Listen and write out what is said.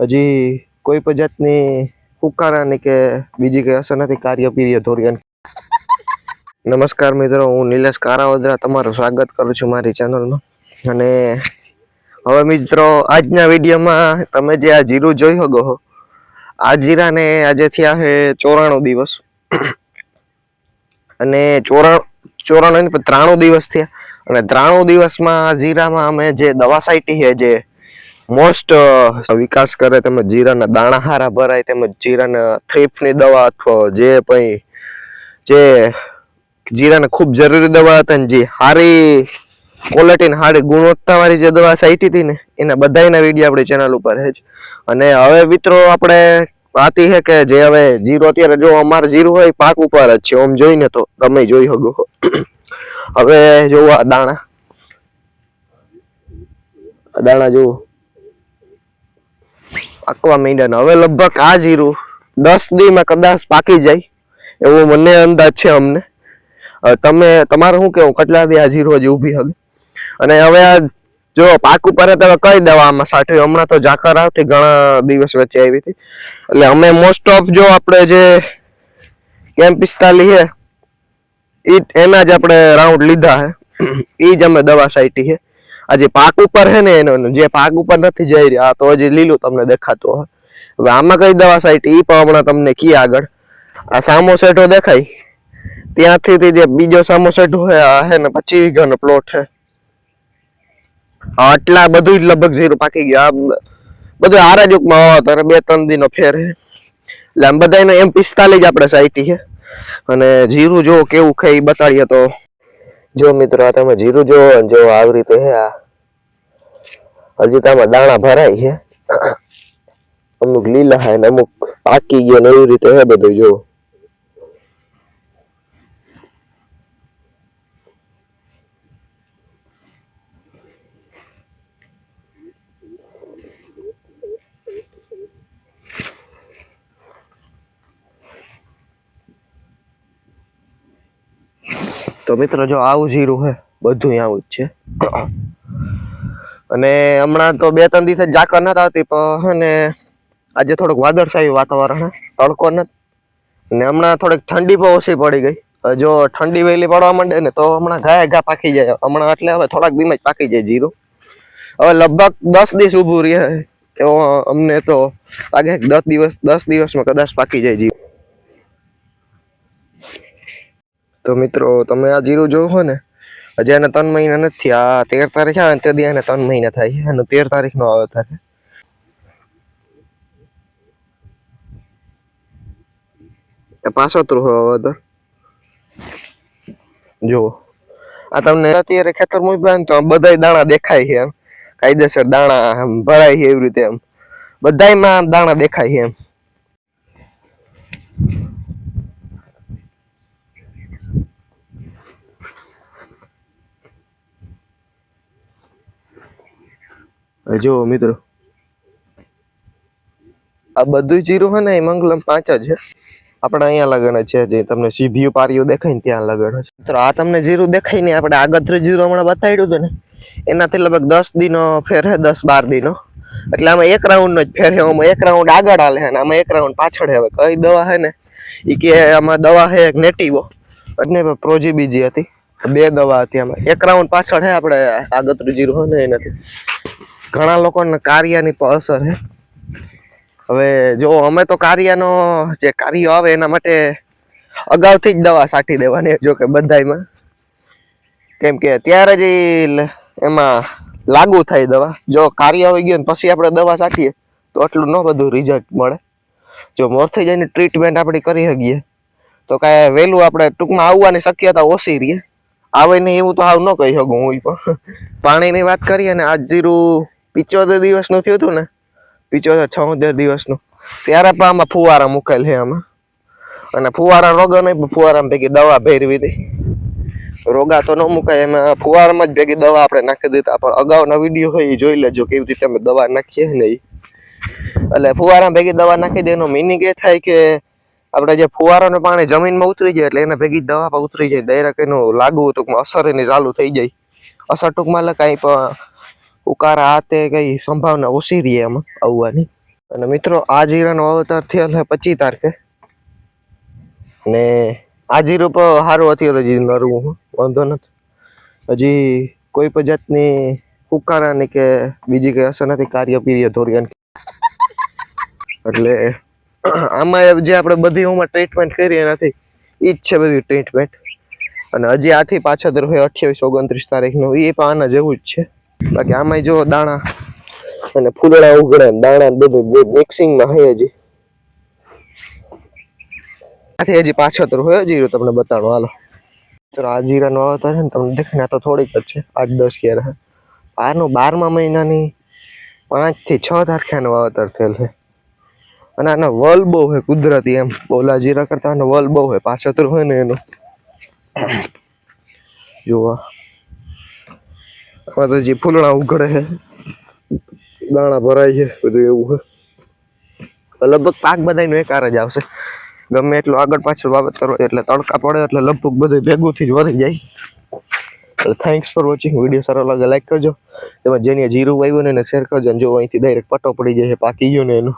હજી કોઈ પણ જાતની ફુકારાની કે બીજી કઈ અસર નથી, કાર્ય પીરિયડ ધોરિયન. નમસ્કાર મિત્રો, હું નિલેશ કારાવદરા તમારું સ્વાગત કરું છું મારી ચેનલમાં. અને હવે મિત્રો, આજના વિડીયોમાં તમે જે આ જીરું જોઈ શકો છો, આ જીરાને આજે થયા છે ચોરાણું દિવસ. અને ચોરા, ચોરાણું ત્રાણું દિવસ થયા. અને ત્રાણું દિવસમાં જીરામાં અમે જે દવા સાઈટી છે, જે મોસ્ટ વિકાસ કરે તેમજ જીરાના દાણા હારા ભરાય તેમજ જીરાના થ્રીપની દવા અથવા જે કંઈ જે જીરાને ખૂબ જરૂરી દવા હતા ને જે સારી ક્વોલિટી ને સારી ગુણવત્તાવાળી જે દવા સાઈટી હતી ને, એના બધાયના વીડિયો આપણી ચેનલ ઉપર છે અને હવે મિત્રો આપણે વાતી છે કે જે હવે જીરો અત્યારે જો અમારે જીરું હોય પાક ઉપર જ છે આમ જોઈને તો તમે જોઈ શકો. હવે જોવા દાણા. દાણા જુઓ. પાકવા માંડ્યા હવે લગભગ આ જીરું દસ દીમાં કદાચ પાકી જાય, એવો મને અંદાજ છે અમને. તમે, તમારે શું કેવું? કેટલા દી આ જીરો હજી ઊભી હવે અને હવે આ જો પાક ઉપર તમે કઈ દવા આમાં સાઠવી? હમણાં તો ઝાકર આવતી ઘણા દિવસ વચ્ચે આવી હતી. એટલે અમે મોસ્ટ ઓફ જો આપણે જે કેમ પિસ્તાલી એ એના જ આપણે રાઉન્ડ લીધા છે. એ જ અમે દવા સાઈટી છે. આ જે પાક ઉપર છે ને એનો, જે પાક ઉપર નથી જઈ રહ્યા તો હજી લીલું તમને દેખાતું હોય હવે આમાં કઈ દવા સાઈટ ઈ પણ હમણાં તમને કી આગળ. આ સામો સેટો દેખાય. ત્યાંથી જે બીજો સામો સેટ હોય આ હે ને પચીસ વીઘાનો પ્લોટ છે. આટલા બધું જ લગભગ ઝીરું પાકી ગયા. બધું હારા જુકમાં હોવા તારે બે ત્રણ દિનો ફેર છે. એટલે આમ બધાને એમ પિસ્તાલીસ આપણે સાઈટી છે. અને જીરું જો કેવું ખાઈ બતાડીએ તો જો મિત્રો આ તમે જીરું જો જો આવી રીતે હે આ. હજી આમાં દાણા ભરાય છે. અમુક લીલા હે ને અમુક પાકી ગયા ને એવી રીતે હે બધું જો. તો મિત્રો જો આવું જીરું હે બધું આવું જ છે. અને હમણાં તો બે ત્રણ દિવસ જાકર નથી આવતી, પણ ને આજે થોડુંક વાદળછાયું વાતાવરણ તડકો નથી ને હમણાં થોડીક ઠંડી પણ ઓછી પડી ગઈ. જો ઠંડી વહેલી પડવા માંડે ને તો હમણાં ઘાય ઘા પાકી જાય. હમણાં એટલે હવે થોડાક દીમાં જ પાકી જાય જીરું. હવે લગભગ દસ દિવસ ઊભું રહે, એવો અમને તો લાગે દસ દિવસ દસ દિવસમાં કદાચ પાકી જાય જીરું. તો મિત્રો, તમે આ જીરું જોવો હોય ને, હજી એને ત્રણ મહિના નથી, આ તેર તારીખ આવે ને તે દી એને ત્રણ મહિના થાય છે. તેર તારીખ નો આવે તારે એ પાસોતરું હવે તો. જો આ તમને અત્યારે ખેતર મૂકી ને તો બધા દાણા દેખાય છે એમ. કાયદેસર દાણા ભરાય છે એવી રીતે એમ. બધામાં દાણા દેખાય છે એમ. જુઓ મિત્રો. આ બધું જીરું છે ને એ મંગલમ પાંચ જ છે આપણે અહીંયા લગન છે જે તમને સીભીયું પારીઓ દેખાય ને ત્યાં લગન છે મિત્રો, આ તમને જીરું દેખાય ને આપણે આગત્ર જીરું હમણાં બતાવ્યું હતું ને. એનાથી લગભગ દસ દીનો ફેર છે દસ બાર દિનો. એટલે આમાં એક રાઉન્ડ નો જ ફેર છે આમાં એક રાઉન્ડ આગળ હાલે અને આમાં એક રાઉન્ડ પાછળ હવે કઈ દવા છે ને એ કે આમાં દવા છે એક નેટિવો. અને પ્રોજી બીજી હતી. બે દવા હતી આમાં. એક રાઉન્ડ પાછળ છે આપણે આગત્ર જીરું હે ને એનાથી. ઘણા લોકોને કાર્યની પણ અસર હે. હવે જો અમે તો કાર્યનો જે કાર્ય આવે એના માટે અગાઉથી જ દવા સાટી દેવાની જો કે બધામાં કેમ કે ત્યારે જ એમાં લાગુ થાય દવા. જો કાર્ય આવી ગયું ને પછી આપણે દવા સાટીએ, તો આટલું ન બધું રિઝલ્ટ મળે. જો મોર થઈ જાય ટ્રીટમેન્ટ આપણે કરી શકીએ. તો કાંઈ વહેલું આપણે ટૂંકમાં આવવાની શક્યતા ઓછી રહીએ આવે નહીં એવું તો આવું ન કહી શકું હું પણ. પાણીની વાત કરીએ ને આજ જીરું પિચોતેર દિવસનું થયું હતું ને? પિચોતેર, છોતેર દિવસનું. ત્યારે પણ આમાં ફુવારા મૂકેલ છે આમાં. અને ફુવારા રોગો નહીં, પણ ફુવારામાં ભેગી દવા ભેરવી હતી રોગા તો ન મુકાય, એમાં ફુવારામાં જ ભેગી દવા આપણે નાખી દીધા પણ અગાઉના વીડિયો હોય, એ જોઈ લેજો કેવી રીતે અમે દવા નાખીએ ને એ એટલે ફુવારા ભેગી દવા નાખી દે, એનો મિનિંગ એ થાય કે આપણે જે ફુવારાનું પાણી જમીનમાં ઉતરી જાય એટલે એને ભેગી દવા પણ ઉતરી જાય. ડાયરેક્ટ એનું લાગવું ટૂંકમાં અસર એની ચાલુ થઈ જાય. અસર ટૂંકમાં એટલે કાંઈ પણ ઉકારા હાથે કઈ સંભાવના ઓછી રહી એમાં આવવાની. અને મિત્રો, આ જીરાનો વાવેતર થયેલ છે પચીસ તારીખે. ને આ જીરું પર સારું અત્યારે હજી નરવું વાંધો નથી. હજી કોઈ પણ જાતની ફુકારાની કે બીજી કઈ અસર નથી, કાર્ય પીર્ય ધોરિયાની. એટલે આમાં જે આપણે બધી ઉંમર ટ્રીટમેન્ટ કરી એનાથી એ જ છે બધી ટ્રીટમેન્ટ અને હજી આથી પાછળ હોય અઠ્યાવીસ, ઓગણત્રીસ તારીખનું એ પણ આના જેવું જ છે. બાકી આમાંય જો દાણા અને ફૂલડા ઉગડે દાણા બધું મિક્સિંગમાં હોય હજી. આથી હજી પાછળ હોય જીરું તમને બતાડો, હાલો. તો આ જીરાનો વાવેતર છે ને તમને દેખાય તો થોડીક જ છે, આઠ દસ ક્યાર છે આનું બારમા મહિનાની પાંચથી છ તારીખે આનું વાવેતર થયેલ છે. અને આનો વલ બહુ છે કુદરતી એમ, ઓલા જીરા કરતા આનો વલ બહુ હોય પાછળ હોય ને એનો. જોવા તો જે ફૂલણા ઉઘડે છે, દાણા ભરાય છે, બધું એવું છે. લગભગ પાક બધાયનો એકાર જ આવશે. ગમે એટલું આગળ પાછળ વાવેતર હોય એટલે તડકા પડે એટલે લગભગ બધું ભેગુંથી જ વધી જાય. એટલે થેન્ક્સ ફોર વોચિંગ વીડિયો સારો લાગે લાઈક કરજો. તેમાં જેને જીરું વાવ્યું ને એને શેર કરજો અને જો અહીંથી ડાયરેક્ટ પટ્ટો પડી જાય પાકી ગયો ને એનું.